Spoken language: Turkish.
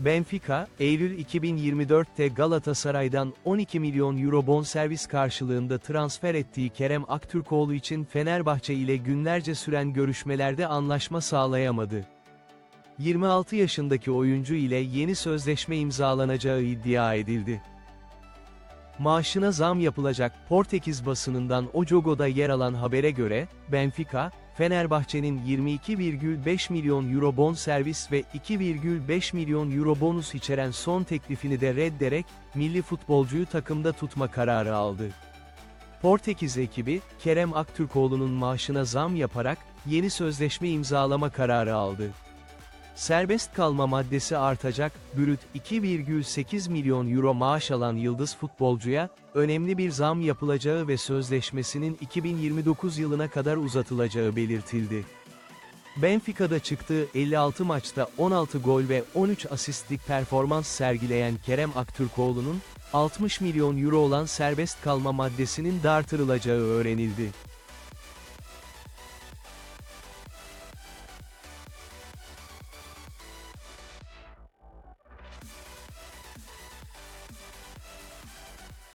Benfica, Eylül 2024'te Galatasaray'dan 12 milyon euro bonservis karşılığında transfer ettiği Kerem Aktürkoğlu için Fenerbahçe ile günlerce süren görüşmelerde anlaşma sağlayamadı. 26 yaşındaki oyuncu ile yeni sözleşme imzalanacağı iddia edildi. Maaşına zam yapılacak Portekiz basınından O Jogo'da yer alan habere göre, Benfica, Fenerbahçe'nin 22,5 milyon euro bonservis ve 2,5 milyon euro bonus içeren son teklifini de reddederek, milli futbolcuyu takımda tutma kararı aldı. Portekiz ekibi, Kerem Aktürkoğlu'nun maaşına zam yaparak, yeni sözleşme imzalama kararı aldı. Serbest kalma maddesi artacak, brüt 2,8 milyon euro maaş alan yıldız futbolcuya, önemli bir zam yapılacağı ve sözleşmesinin 2029 yılına kadar uzatılacağı belirtildi. Benfica'da çıktığı 56 maçta 16 gol ve 13 asistlik performans sergileyen Kerem Aktürkoğlu'nun, 60 milyon euro olan serbest kalma maddesinin de artırılacağı öğrenildi.